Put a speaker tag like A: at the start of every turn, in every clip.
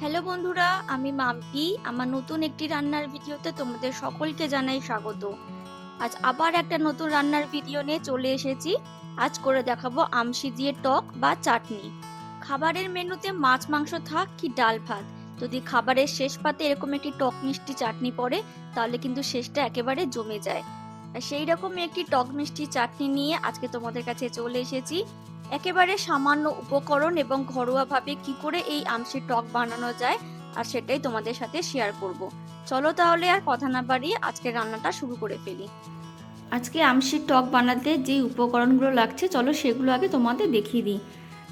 A: Hello বন্ধুরা, আমি মাম্পি আমার নতুন একটি রান্নার ভিডিওতে তোমাদের সকলকে জানাই স্বাগত। আজ আবার একটা নতুন রান্নার ভিডিও নিয়ে চলে এসেছি। আজ করে দেখাবো আমশি দিয়ে টক বা চাটনি। খাবারের মেনুতে মাছ, মাংস থাক কি ডাল, ভাত। যদি খাবারের শেষ পাতে এরকম একটি টক মিষ্টি চাটনি পড়ে, তাহলে কিন্তু শেষটা একেবারে জমে যায়। সেই রকম একটি টক মিষ্টি চাটনি নিয়ে আজকে তোমাদের কাছে চলে এসেছি। একেবারে সামান্য উপকরণ এবং ঘরোয়াভাবে কি করে এই আমশির টক বানানো যায় আর সেটাই তোমাদের সাথে শেয়ার করব। চলো তাহলে আর কথা না বাড়িয়ে আজকে রান্নাটা শুরু করে ফেলি। আজকে আমশির টক বানাতে যে উপকরণগুলো লাগছে, চলো সেগুলো আগে তোমাদের দেখিয়ে দিই।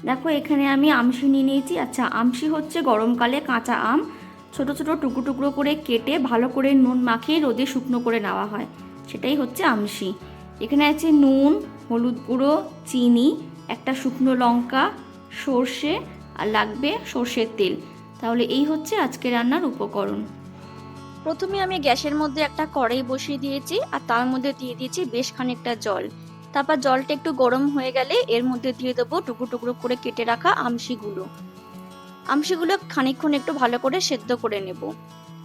A: দেখো, এখানে আমি আমসি নিয়ে নিয়েছি। আচ্ছা আমসি হচ্ছে গরমকালে কাঁচা আম। ছোট ছোট টুকরো টুকরো করে কেটে ভালো করে নুন মাখিয়ে রোদে শুকনো করে নেওয়া হয়। সেটাই হচ্ছে আমসি এখানে আছে নুন, হলুদ গুঁড়ো, চিনি একটা শুকনো লঙ্কা, সর্ষে আর লাগবে সর্ষের তেল। তাহলে এই হচ্ছে আজকে রান্নার উপকরণ। প্রথমে আমি গ্যাসের মধ্যে একটা কড়াই বসিয়ে দিয়েছি আর তার মধ্যে দিয়ে দিয়েছি বেশ খানিকটা জল। তারপর জলটা একটু গরম হয়ে গেলে এর মধ্যে দিয়ে দেবো টুকরো টুকরো করে কেটে রাখা আমশিগুলো। আমশিগুলো খানিকক্ষণ একটু ভালো করে সেদ্ধ করে নেব।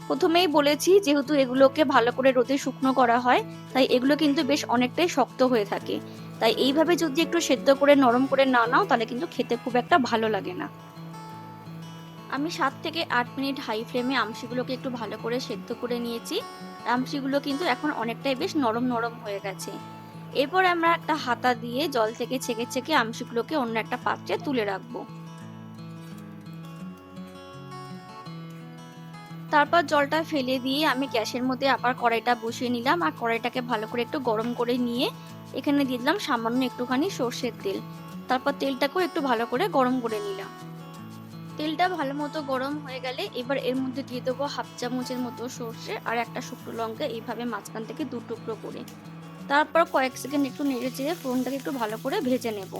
A: প্রথমেই বলেছি যেহেতু এগুলোকে ভালো করে রোদে শুকনো করা হয়, তাই এগুলো কিন্তু বেশ অনেকটাই শক্ত হয়ে থাকে। তাই এইভাবে যদি একটু সেদ্ধ করে, নরম করে না নাও, তাহলে কিন্তু খেতে খুব একটা ভালো লাগে না। আমি সাত থেকে আট মিনিট হাই ফ্লেমে আমসিগুলোকে একটু ভালো করে সেদ্ধ করে নিয়েছি। আমসিগুলো কিন্তু এখন অনেকটাই বেশ নরম নরম হয়ে গেছে। এরপর আমরা একটা হাতা দিয়ে জল থেকে ছেঁকে ছেঁকে আমসিগুলোকে অন্য একটা পাত্রে তুলে রাখব। তারপর জলটা ফেলে দিয়ে আমি গ্যাসের মধ্যে আবার কড়াইটা বসিয়ে নিলাম আর কড়াইটাকে ভালো করে একটু গরম করে নিয়ে এখানে দিয়ে দিলাম সামান্য একটুখানি সর্ষের তেল। তারপর তেলটাকেও একটু ভালো করে গরম করে নিলাম। তেলটা ভালো মতো গরম হয়ে গেলে এবার এর মধ্যে দিয়ে দেবো হাফ চামচের মতো সর্ষে আর একটা শুকনো লঙ্কা, এইভাবে মাঝখান থেকে দু টুকরো করে। তারপর কয়েক সেকেন্ড একটু নেড়ে চেড়ে ফোড়নটাকে একটু ভালো করে ভেজে নেব।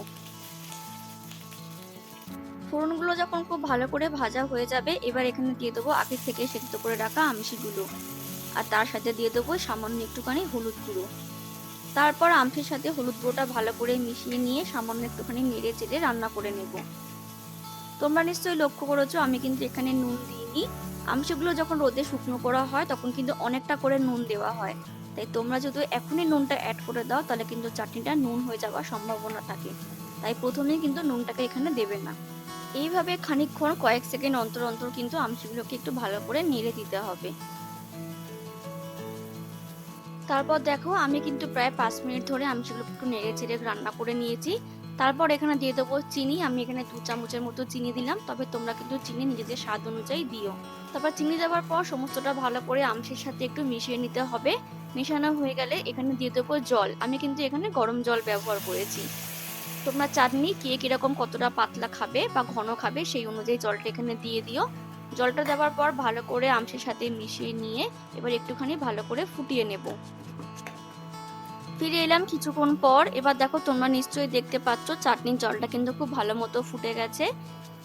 A: ফোড়নগুলো যখন খুব ভালো করে ভাজা হয়ে যাবে, এবার এখানে দিয়ে দেবো আগে থেকে সেদ্ধ করে রাখা আমশিগুলো আর তার সাথে দিয়ে দেবো সামান্য একটুখানি হলুদ গুঁড়ো। তারপর আমসির সাথে হলুদ গুঁড়োটা ভালো করে মিশিয়ে নিয়ে সামান্য একটুখানি নেড়ে চেড়ে রান্না করে নেব। তোমরা নিশ্চয়ই লক্ষ্য করেছ, আমি কিন্তু এখানে নুন দিইনি। আমসিগুলো যখন রোদে শুকনো করা হয়, তখন কিন্তু অনেকটা করে নুন দেওয়া হয়। তাই তোমরা যদি এখনই নুনটা অ্যাড করে দাও, তাহলে কিন্তু চাটনিটা নুন হয়ে যাওয়ার সম্ভাবনা থাকে। তাই প্রথমেই কিন্তু নুনটাকে এখানে দেবে না। এইভাবে খানিকক্ষণ, কয়েক সেকেন্ড অন্তর অন্তর কিন্তু আমসিগুলোকে একটু ভালো করে নেড়ে দিতে হবে। তারপর দেখো, আমি কিন্তু প্রায় পাঁচ মিনিট ধরে আমসিগুলো একটু নেড়ে চেড়ে রান্না করে নিয়েছি। তারপর এখানে দিয়ে দেবো চিনি। আমি এখানে দু চামচের মতো চিনি দিলাম। তবে তোমরা কিন্তু চিনি নিজেদের স্বাদ অনুযায়ী দিও। তারপর চিনি দেওয়ার পর সমস্তটা ভালো করে আমসির সাথে একটু মিশিয়ে নিতে হবে। মেশানো হয়ে গেলে এখানে দিয়ে দেবো জল। আমি কিন্তু এখানে গরম জল ব্যবহার করেছি। তোমরা চাটনি কে কীরকম কতটা পাতলা খাবে বা ঘন খাবে সেই অনুযায়ী জলটা এখানে দিয়ে দিও। জলটা দেওয়ার পর ভালো করে আমসের সাথে মিশিয়ে নিয়ে এবার একটুখানি ভালো করে ফুটিয়ে নেব। ফিরে এলাম কিছুক্ষণ পর, এবার দেখো তোমরা নিশ্চয়ই দেখতে পাচ্ছ চাটনির জলটা কিন্তু খুব ভালো মতো ফুটে গেছে।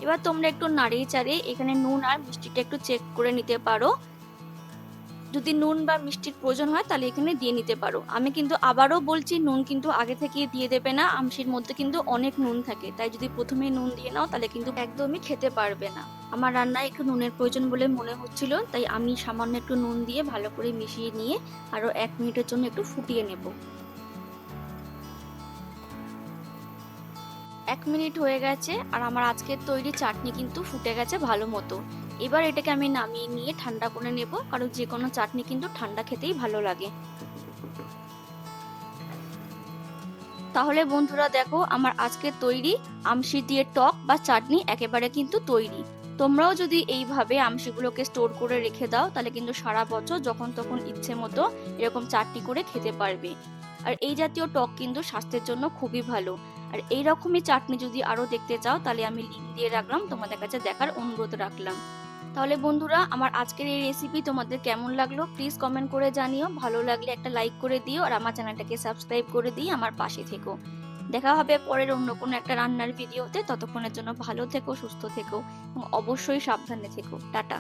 A: এবার তোমরা একটু নাড়িয়ে চাড়িয়ে এখানে নুন আর মিষ্টিটা একটু চেক করে নিতে পারো। যদি নুন বা মিষ্টির প্রয়োজন হয় তাহলে এখানে দিয়ে নিতে পারো। আমি কিন্তু আবারও বলছি, নুন কিন্তু আগে থেকে দিয়ে দেবে না। আমশির মধ্যে কিন্তু অনেক নুন থাকে। তাই যদি প্রথমে নুন দিয়ে নাও তাহলে কিন্তু একদমই খেতে পারবে না। আমার রান্নায় একটু নুনের প্রয়োজন বলে মনে হচ্ছিল, তাই আমি সামান্য একটু নুন দিয়ে ভালো করে মিশিয়ে নিয়ে আরও এক মিনিটের জন্য একটু ফুটিয়ে নেব। এক মিনিট হয়ে গেছে আর আমার আজকের তৈরি চাটনি কিন্তু ফুটে গেছে ভালো মতো। এবার এটাকে আমি নামিয়ে নিয়ে ঠান্ডা করে নেব, কারণ যে কোনো চাটনি কিন্তু ঠান্ডা খেতেই ভালো লাগে। তাহলে বন্ধুরা দেখো, আমার আজকের তৈরি আমশি দিয়ে টক বা চাটনি একেবারে কিন্তু তৈরি। তোমরাও যদি এইভাবে আমশিগুলোকে স্টোর করে রেখে দাও, তাহলে কিন্তু সারা বছর যখন তখন ইচ্ছে মতো এরকম চাটনি করে খেতে পারবে। আর এই জাতীয় টক কিন্তু স্বাস্থ্যের জন্য খুবই ভালো। আর এই রকমই চাটনি যদি আরও দেখতে চাও, তাহলে আমি লিঙ্ক দিয়ে রাখলাম, তোমাদের কাছে দেখার অনুরোধ রাখলাম। তাহলে বন্ধুরা, আমার আজকের এই রেসিপি তোমাদের কেমন লাগল? প্লিজ কমেন্ট করে জানিও। ভালো লাগলে একটা লাইক করে দিও আর আমার চ্যানেলটাকে সাবস্ক্রাইব করে দিই আমার পাশে থেকো। দেখা হবে পরের অন্য কোনো একটা রান্নার ভিডিওতে ততক্ষণের জন্য ভালো থেকো, সুস্থ থেকো এবং অবশ্যই সাবধানে থেকো। টাটা।